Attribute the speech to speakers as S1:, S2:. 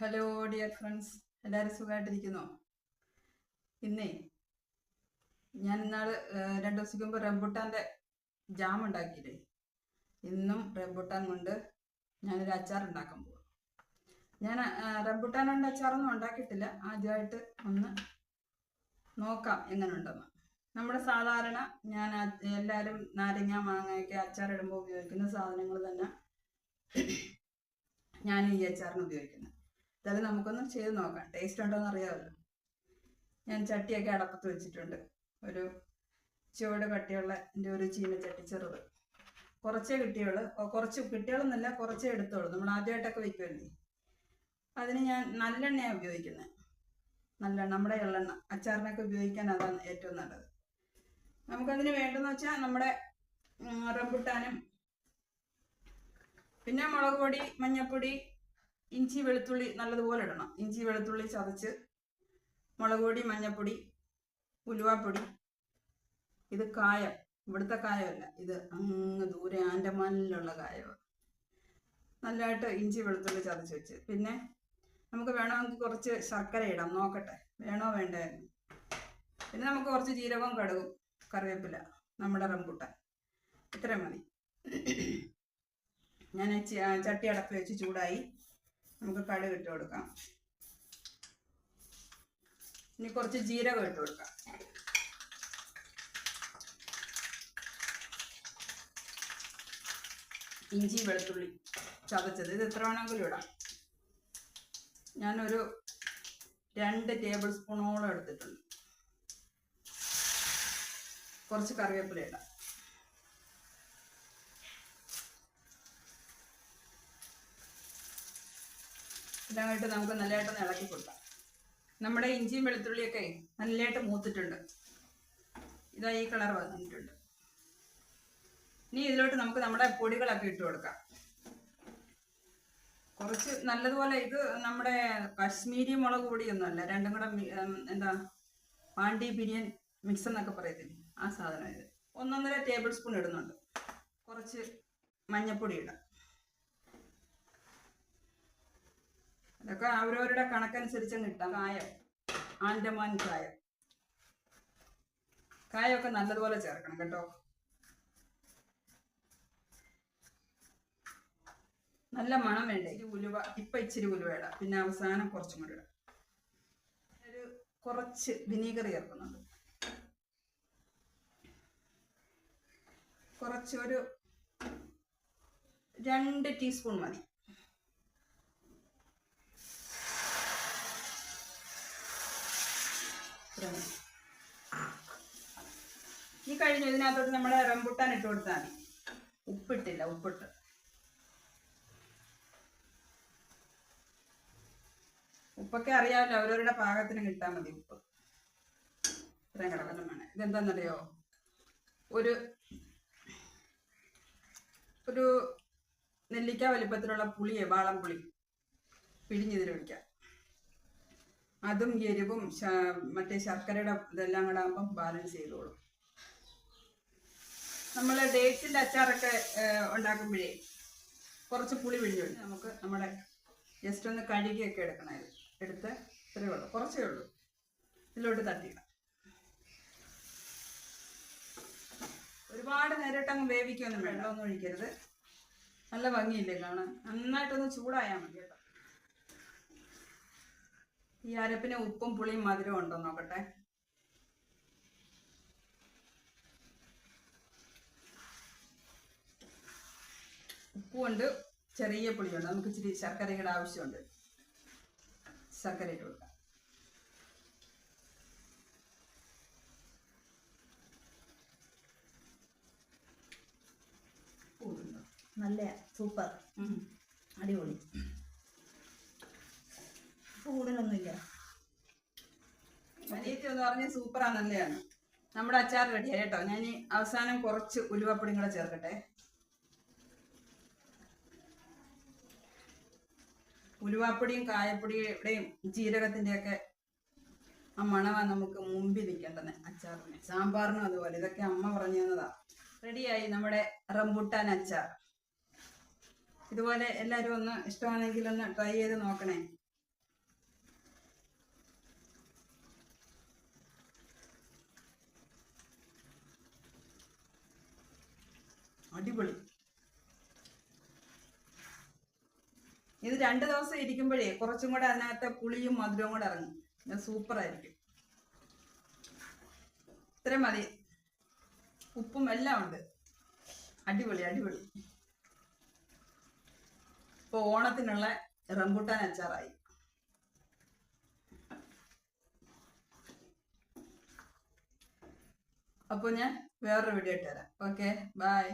S1: Hello dear friends എല്ലാവരും സുഖമായിട്ടിരിക്കുന്നോ? ഇന്നേ ഞാൻ ഇന്നാൾ രണ്ടു ദിവസത്തേക്ക് മുമ്പ് റംബുട്ടാന്റെ ജാം ഉണ്ടാക്കിയില്ലേ? ഇന്നും റംബുട്ടാൻ കൊണ്ട് ഞാനൊരു അച്ചാർ ഉണ്ടാക്കാൻ പോകും ഞാൻ റംബുട്ടാൻ കൊണ്ട് അച്ചാറൊന്നും ഉണ്ടാക്കിയിട്ടില്ല. ആദ്യമായിട്ട് ഒന്ന് നോക്കാം എങ്ങനെ ഉണ്ടെന്ന് നമ്മുടെ സാധാരണ ഞാൻ എല്ലാവരും നാരങ്ങ മാങ്ങയൊക്കെ അച്ചാർ അച്ചാറിടുമ്പോൾ ഉപയോഗിക്കുന്ന സാധനങ്ങൾ തന്നെ ഞാൻ ഈ അച്ചാറിന് ഉപയോഗിക്കുന്നത്. എന്തായാലും നമുക്കൊന്ന് ചെയ്ത് നോക്കാം. ടേസ്റ്റ് ഉണ്ടോ എന്ന് അറിയാമല്ലോ. ഞാൻ ചട്ടിയൊക്കെ അടപ്പത്ത് വെച്ചിട്ടുണ്ട്. ഒരു ചുവട് കട്ടിയുള്ള എന്റെ ഒരു ചീനച്ചട്ടി ചെറുത്. കുറച്ചേ കിട്ടിയുള്ളൂ. കുറച്ച് കിട്ടിയോളെന്നല്ല കുറച്ചേ എടുത്തോളൂ. നമ്മൾ ആദ്യമായിട്ടൊക്കെ വയ്ക്കുമല്ലേ അതിന് ഞാൻ നല്ലെണ്ണയാണ് ഉപയോഗിക്കുന്നത് നല്ലെണ്ണ നമ്മുടെ എള്ളെണ്ണ. അച്ചാറിനൊക്കെ ഉപയോഗിക്കാൻ അതാണ് ഏറ്റവും നല്ലത്. നമുക്കതിന് വേണ്ടതെന്ന് വെച്ചാൽ നമ്മുടെ റംബുട്ടാനും പിന്നെ മുളക് പൊടി മഞ്ഞൾപ്പൊടി ഇഞ്ചി വെളുത്തുള്ളി നല്ലതുപോലെ ഇടണം. ഇഞ്ചി വെളുത്തുള്ളി ചതച്ച് മുളക് പൊടി മഞ്ഞൾപ്പൊടി ഉലുവാപ്പൊടി. ഇത് കായം. ഇവിടുത്തെ കായമല്ല. ഇത് അങ്ങ് ദൂരെ ആൻഡമാനിലുള്ള കായമാണ് നല്ലതായിട്ട് ഇഞ്ചി വെളുത്തുള്ളി ചതച്ച് വെച്ച്. പിന്നെ നമുക്ക് വേണമെങ്കിൽ കുറച്ച് ശർക്കര ഇടാം. നോക്കട്ടെ. വേണോ വേണ്ടേ പിന്നെ നമുക്ക് കുറച്ച് ജീരകവും കടുകും കറിവേപ്പില നമ്മുടെ റംബുട്ടാൻ. ഇത്രയും മതി. ഞാൻ ചട്ടി അടപ്പ് വെച്ച് ചൂടായി നമുക്ക് കടുക് ഇട്ട് കൊടുക്കാം. ഇനി കുറച്ച് ജീരകം ഇട്ട് കൊടുക്കാം. ഇഞ്ചി വെളുത്തുള്ളി ചതച്ചത്. ഇത് എത്ര വേണമെങ്കിലും ഇടാം. ഞാനൊരു രണ്ട് ടേബിൾ സ്പൂണോളം എടുത്തിട്ടുണ്ട്. കുറച്ച് കറിവേപ്പില ഇടാം. ഇതായിട്ട് നമുക്ക് നല്ലതായിട്ടൊന്ന് ഇളക്കി കൊടുക്കാം. നമ്മുടെ ഇഞ്ചിയും വെളുത്തുള്ളിയൊക്കെ നല്ലതായിട്ട് മൂത്തിട്ടുണ്ട്. ഇതാ ഈ കളർ വന്നിട്ടുണ്ട്. ഇനി ഇതിലോട്ട് നമുക്ക് നമ്മുടെ പൊടികളൊക്കെ ഇട്ട് കൊടുക്കാം. കുറച്ച് നല്ലതുപോലെ ഇത് നമ്മുടെ കാശ്മീരി മുളക് പൊടിയൊന്നുമല്ല രണ്ടും കൂടെ എന്താ പാണ്ടി ബിരിയൻ മിക്സ് എന്നൊക്കെ പറയത്തില്ലേ? ആ സാധനം ഇത്. ഒന്നൊന്നര ടേബിൾ സ്പൂൺ ഇടുന്നുണ്ട്. കുറച്ച് മഞ്ഞൾപ്പൊടി ഇടാം. അതൊക്കെ അവരവരുടെ കണക്കനുസരിച്ച് കിട്ടാം കായം. ആൻഡമാൻ കായം. കായമൊക്കെ നല്ലതുപോലെ ചേർക്കണം കേട്ടോ. നല്ല മണം വേണ്ടേ? ഇച്ചിരി ഉലുവ ഇപ്പൊ ഇച്ചിരി ഉലുവ ഇടാം. പിന്നെ അവസാനം കുറച്ചും കൂടി ഇടാം. ഒരു കുറച്ച് വിനീഗർ ചേർക്കുന്നുണ്ട്. കുറച്ച് ഒരു രണ്ട് ടീസ്പൂൺ മതി. ഇത്രയും മതി. ഈ കഴിഞ്ഞു ഇതിനകത്തോട്ട് നമ്മൾ റംബുട്ടാൻ ഇട്ട് കൊടുത്താൽ മതി. ഉപ്പിട്ടില്ല ഉപ്പിട്ട്. ഉപ്പൊക്കെ അറിയാമല്ലോ അവരവരുടെ പാകത്തിന് കിട്ടാൻ മതി ഉപ്പ്. ഇത്രയും കിടക്കണം വേണം. ഇതെന്താണെന്നറിയോ ഒരു ഒരു നെല്ലിക്ക വലിപ്പത്തിലുള്ള പുളിയെ വാളം പുളി പിഴിഞ്ഞിതിൽ ഒഴിക്കാം. അതും എരിവും മറ്റേ ശർക്കരയുടെ ഇതെല്ലാം കൂടെ ആകുമ്പം ബാലൻസ് ചെയ്തോളും. നമ്മൾ ഡേറ്റ്സിന്റെ അച്ചാറൊക്കെ ഉണ്ടാക്കുമ്പോഴേ കുറച്ച് പുളി വിഴിഞ്ഞു നമുക്ക് നമ്മുടെ ജസ്റ്റ് ഒന്ന് കഴുകിയൊക്കെ എടുക്കണം ഇത് എടുത്ത് ഇത്രയേ ഉള്ളൂ. കുറച്ചേ ഉള്ളൂ. ഇതിലോട്ട് തട്ടിയിടാം. ഒരുപാട് നേരിട്ട് അങ്ങ് വേവിക്കൊന്നും വെള്ളമൊന്നും ഒഴിക്കരുത്. നല്ല ഭംഗിയില്ലേ കാണാൻ? നന്നായിട്ടൊന്ന് ചൂടായാൽ മതി കേട്ടോ. ഈ അരപ്പിന് ഉപ്പും പുളിയും മധുരവും ഉണ്ടോ നോക്കട്ടെ. ഉപ്പുമുണ്ട് ചെറിയ പുളിയുണ്ട്. നമുക്ക് ഇച്ചിരി ശർക്കരയുടെ ആവശ്യമുണ്ട്. ശർക്കര ഇട്ട് കൊടുക്കാം
S2: നല്ല സൂപ്പർ. അടിപൊളി. കൂടുതലൊന്നുമില്ല.
S1: അനിയത്തി എന്ന് പറഞ്ഞ സൂപ്പറാ നമ്മുടെ അച്ചാർ റെഡിയായി കേട്ടോ. ഞാൻ അവസാനം കുറച്ച് ഉലുവപ്പൊടിയും കൂടെ ചേർക്കട്ടെ. ഉലുവാപ്പൊടിയും കായപ്പൊടിയുടെയും ജീരകത്തിന്റെയൊക്കെ ആ മണമാണ് നമുക്ക് മുമ്പിൽ നിൽക്കേണ്ടത്. അച്ചാറിന്. സാമ്പാറിനും അതുപോലെ. ഇതൊക്കെ അമ്മ പറഞ്ഞു തന്നതാ. റെഡിയായി നമ്മുടെ റംബുട്ടാൻ അച്ചാർ. ഇതുപോലെ എല്ലാവരും ഒന്ന് ഇഷ്ടമാണെങ്കിൽ ഒന്ന് ട്രൈ ചെയ്ത് നോക്കണേ. അടിപൊളി. ഇത് രണ്ട് ദിവസം ഇരിക്കുമ്പോഴേ കുറച്ചും കൂടെ അതിനകത്തെ പുളിയും മധുരവും കൂടെ ഇറങ്ങും. ഇത് സൂപ്പർ ആയിരിക്കും. ഇത്രയും മതി. ഉപ്പും എല്ലാം ഉണ്ട്. അടിപൊളി അടിപൊളി. ഇപ്പൊ ഓണത്തിനുള്ള റംബുട്ടാൻ അച്ചാറായി. അപ്പോൾ ഞാൻ വേറൊരു വീഡിയോ ഇട്ട് തരാം. Okay bye